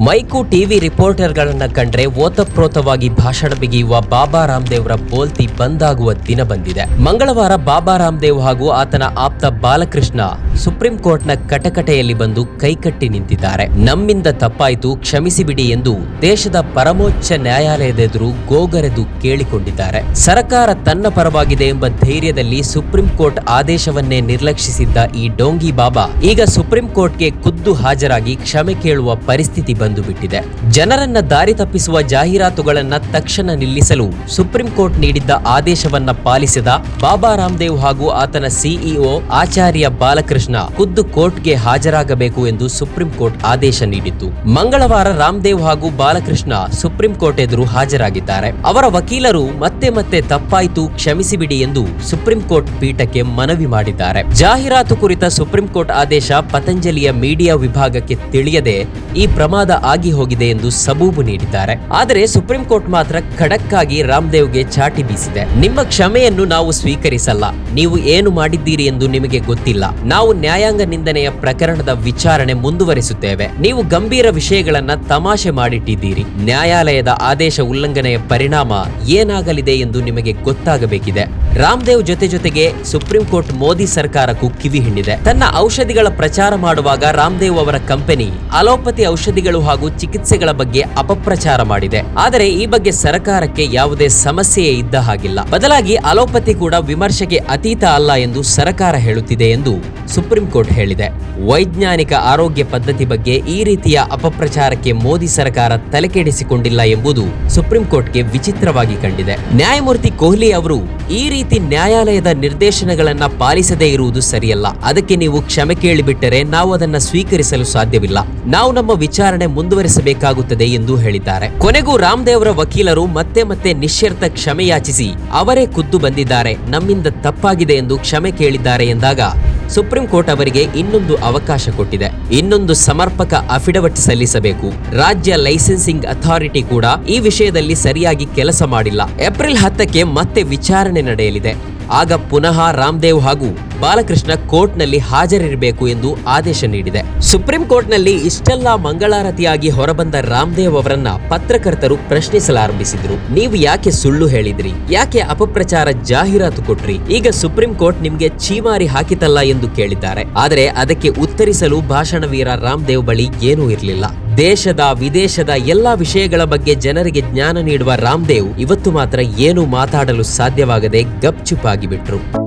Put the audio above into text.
Mike TV ರಿಪೋರ್ಟರ್ಗಳನ್ನ ಕಂಡ್ರೆ ಓತಪ್ರೋತವಾಗಿ ಭಾಷಣ ಬಿಗಿಯುವ ಬಾಬಾ ರಾಮದೇವ್ರ ಬೋಲ್ತಿ ಬಂದಾಗುವ ದಿನ ಬಂದಿದೆ. ಮಂಗಳವಾರ ಬಾಬಾ ರಾಮದೇವ್ ಹಾಗೂ ಆತನ ಆಪ್ತ ಬಾಲಕೃಷ್ಣ ಸುಪ್ರೀಂ ಕೋರ್ಟ್ನ ಕಟಕಟೆಯಲ್ಲಿ ಬಂದು ಕೈಕಟ್ಟಿ ನಿಂತಿದ್ದಾರೆ. ನಮ್ಮಿಂದ ತಪ್ಪಾಯಿತು, ಕ್ಷಮಿಸಿಬಿಡಿ ಎಂದು ದೇಶದ ಪರಮೋಚ್ಚ ನ್ಯಾಯಾಲಯದೆದುರು ಗೋಗರೆದು ಕೇಳಿಕೊಂಡಿದ್ದಾರೆ. ಸರ್ಕಾರ ತನ್ನ ಪರವಾಗಿದೆ ಎಂಬ ಧೈರ್ಯದಲ್ಲಿ ಸುಪ್ರೀಂ ಕೋರ್ಟ್ ಆದೇಶವನ್ನೇ ನಿರ್ಲಕ್ಷಿಸಿದ್ದ ಈ ಡೋಂಗಿ ಬಾಬಾ ಈಗ ಸುಪ್ರೀಂ ಕೋರ್ಟ್ಗೆ ಖುದ್ದು ಹಾಜರಾಗಿ ಕ್ಷಮೆ ಕೇಳುವ ಪರಿಸ್ಥಿತಿ ಬಂದು ಬಿಟ್ಟಿದೆ ಜನರನ್ನ ದಾರಿ ತಪ್ಪಿಸುವ ಜಾಹೀರಾತುಗಳನ್ನ ತಕ್ಷಣ ನಿಲ್ಲಿಸಲು ಸುಪ್ರೀಂ ಕೋರ್ಟ್ ನೀಡಿದ್ದ ಆದೇಶವನ್ನ ಪಾಲಿಸಿದ ಬಾಬಾ ರಾಮದೇವ್ ಹಾಗೂ ಆತನ ಸಿಇಒ ಆಚಾರ್ಯ ಬಾಲಕೃಷ್ಣ ಖುದ್ದು ಕೋರ್ಟ್ಗೆ ಹಾಜರಾಗಬೇಕು ಎಂದು ಸುಪ್ರೀಂ ಕೋರ್ಟ್ ಆದೇಶ ನೀಡಿತ್ತು. ಮಂಗಳವಾರ ರಾಮದೇವ್ ಹಾಗೂ ಬಾಲಕೃಷ್ಣ ಸುಪ್ರೀಂ ಕೋರ್ಟ್ ಎದುರು ಹಾಜರಾಗಿದ್ದಾರೆ. ಅವರ ವಕೀಲರು ಮತ್ತೆ ಮತ್ತೆ ತಪ್ಪಾಯಿತು, ಕ್ಷಮಿಸಿಬಿಡಿ ಎಂದು ಸುಪ್ರೀಂ ಕೋರ್ಟ್ ಪೀಠಕ್ಕೆ ಮನವಿ ಮಾಡಿದ್ದಾರೆ. ಜಾಹೀರಾತು ಕುರಿತ ಸುಪ್ರೀಂ ಕೋರ್ಟ್ ಆದೇಶ ಪತಂಜಲಿಯ ಮೀಡಿಯಾ ವಿಭಾಗಕ್ಕೆ ತಿಳಿಯದೆ ಈ ಪ್ರಮಾದ ಆಗಿ ಹೋಗಿದೆ ಎಂದು ಸಬೂಬು ನೀಡಿದ್ದಾರೆ. ಆದರೆ ಸುಪ್ರೀಂ ಕೋರ್ಟ್ ಮಾತ್ರ ಖಡಕ್ ಆಗಿ ರಾಮದೇವ್ಗೆ ಚಾಟಿ ಬೀಸಿದೆ. ನಿಮ್ಮ ಕ್ಷಮೆಯನ್ನು ನಾವು ಸ್ವೀಕರಿಸಲ್ಲ. ನೀವು ಏನು ಮಾಡಿದ್ದೀರಿ ಎಂದು ನಿಮಗೆ ಗೊತ್ತಿಲ್ಲ. ನಾವು ನ್ಯಾಯಾಂಗ ನಿಂದನೆಯ ಪ್ರಕರಣದ ವಿಚಾರಣೆ ಮುಂದುವರಿಸುತ್ತೇವೆ. ನೀವು ಗಂಭೀರ ವಿಷಯಗಳನ್ನ ತಮಾಷೆ ಮಾಡಿಟ್ಟಿದ್ದೀರಿ. ನ್ಯಾಯಾಲಯದ ಆದೇಶ ಉಲ್ಲಂಘನೆಯ ಪರಿಣಾಮ ಏನಾಗಲಿದೆ ಎಂದು ನಿಮಗೆ ಗೊತ್ತಾಗಬೇಕಿದೆ. ರಾಮದೇವ್ ಜೊತೆ ಜೊತೆಗೆ ಸುಪ್ರೀಂ ಕೋರ್ಟ್ ಮೋದಿ ಸರ್ಕಾರಕ್ಕೂ ಕಿವಿ ಹಿಂಡಿದೆ. ತನ್ನ ಔಷಧಿಗಳ ಪ್ರಚಾರ ಮಾಡುವಾಗ ರಾಮದೇವ್ ಅವರ ಕಂಪನಿ ಅಲೋಪತಿ ಔಷಧಿಗಳು ಹಾಗೂ ಚಿಕಿತ್ಸೆಗಳ ಬಗ್ಗೆ ಅಪಪ್ರಚಾರ ಮಾಡಿದೆ. ಆದರೆ ಈ ಬಗ್ಗೆ ಸರ್ಕಾರಕ್ಕೆ ಯಾವುದೇ ಸಮಸ್ಯೆಯೇ ಇದ್ದ ಹಾಗಿಲ್ಲ. ಬದಲಾಗಿ ಅಲೋಪತಿ ಕೂಡ ವಿಮರ್ಶೆಗೆ ಅತೀತ ಅಲ್ಲ ಎಂದು ಸರ್ಕಾರ ಹೇಳುತ್ತಿದೆ ಎಂದು ಸುಪ್ರೀಂ ಕೋರ್ಟ್ ಹೇಳಿದೆ. ವೈಜ್ಞಾನಿಕ ಆರೋಗ್ಯ ಪದ್ಧತಿ ಬಗ್ಗೆ ಈ ರೀತಿಯ ಅಪಪ್ರಚಾರಕ್ಕೆ ಮೋದಿ ಸರ್ಕಾರ ತಲೆಕೆಡಿಸಿಕೊಂಡಿಲ್ಲ ಎಂಬುದು ಸುಪ್ರೀಂ ಕೋರ್ಟ್ಗೆ ವಿಚಿತ್ರವಾಗಿ ಕಂಡಿದೆ. ನ್ಯಾಯಮೂರ್ತಿ ಕೊಹ್ಲಿ ಅವರು ಈ ರೀತಿ ನ್ಯಾಯಾಲಯದ ನಿರ್ದೇಶನಗಳನ್ನ ಪಾಲಿಸದೇ ಇರುವುದು ಸರಿಯಲ್ಲ. ಅದಕ್ಕೆ ನೀವು ಕ್ಷಮೆ ಕೇಳಿಬಿಟ್ಟರೆ ನಾವು ಅದನ್ನ ಸ್ವೀಕರಿಸಲು ಸಾಧ್ಯವಿಲ್ಲ. ನಾವು ನಮ್ಮ ವಿಚಾರಣೆ ಮುಂದುವರಿಸಬೇಕಾಗುತ್ತದೆ ಎಂದು ಹೇಳಿದ್ದಾರೆ. ಕೊನೆಗೂ ರಾಮದೇವರ ವಕೀಲರು ಮತ್ತೆ ಮತ್ತೆ ನಿಶ್ಯರ್ಥ ಕ್ಷಮೆಯಾಚಿಸಿ ಅವರೇ ಖುದ್ದು ಬಂದಿದ್ದಾರೆ. ನಮ್ಮಿಂದ ತಪ್ಪಾಗಿದೆ ಎಂದು ಕ್ಷಮೆ ಕೇಳಿದ್ದಾರೆ ಎಂದಾಗ ಸುಪ್ರೀಂ ಕೋರ್ಟ್ ಅವರಿಗೆ ಇನ್ನೊಂದು ಅವಕಾಶ ಕೊಟ್ಟಿದೆ. ಇನ್ನೊಂದು ಸಮರ್ಪಕ ಅಫಿಡವಿಟ್ ಸಲ್ಲಿಸಬೇಕು. ರಾಜ್ಯ ಲೈಸೆನ್ಸಿಂಗ್ ಅಥಾರಿಟಿ ಕೂಡ ಈ ವಿಷಯದಲ್ಲಿ ಸರಿಯಾಗಿ ಕೆಲಸ ಮಾಡಿಲ್ಲ. ಏಪ್ರಿಲ್ ಹತ್ತಕ್ಕೆ ಮತ್ತೆ ವಿಚಾರಣೆ ನಡೆಯಲಿದೆ. ಆಗ ಪುನಃ ರಾಮದೇವ್ ಹಾಗೂ ಬಾಲಕೃಷ್ಣ ಕೋರ್ಟ್ನಲ್ಲಿ ಹಾಜರಿರಬೇಕು ಎಂದು ಆದೇಶ ನೀಡಿದೆ. ಸುಪ್ರೀಂ ಕೋರ್ಟ್ನಲ್ಲಿ ಇಷ್ಟೆಲ್ಲ ಮಂಗಳಾರತಿಯಾಗಿ ಹೊರಬಂದ ರಾಮದೇವ್ ಅವರನ್ನ ಪತ್ರಕರ್ತರು ಪ್ರಶ್ನಿಸಲಾರಂಭಿಸಿದ್ರು. ನೀವು ಯಾಕೆ ಸುಳ್ಳು ಹೇಳಿದ್ರಿ? ಯಾಕೆ ಅಪಪ್ರಚಾರ ಜಾಹೀರಾತು ಕೊಟ್ರಿ? ಈಗ ಸುಪ್ರೀಂ ಕೋರ್ಟ್ ನಿಮ್ಗೆ ಚೀಮಾರಿ ಹಾಕಿತಲ್ಲ ಎಂದು ಕೇಳಿದ್ದಾರೆ. ಆದರೆ ಅದಕ್ಕೆ ಉತ್ತರಿಸಲು ಭಾಷಣವೀರ ರಾಮದೇವ್ ಬಳಿ ಏನೂ ಇರಲಿಲ್ಲ. ದೇಶದ, ವಿದೇಶದ ಎಲ್ಲ ವಿಷಯಗಳ ಬಗ್ಗೆ ಜನರಿಗೆ ಜ್ಞಾನ ನೀಡುವ ರಾಮದೇವ್ ಇವತ್ತು ಮಾತ್ರ ಏನು ಮಾತಾಡಲು ಸಾಧ್ಯವಾಗದೆ ಗಪ್ಚುಪ್ ಬಿಟ್ರು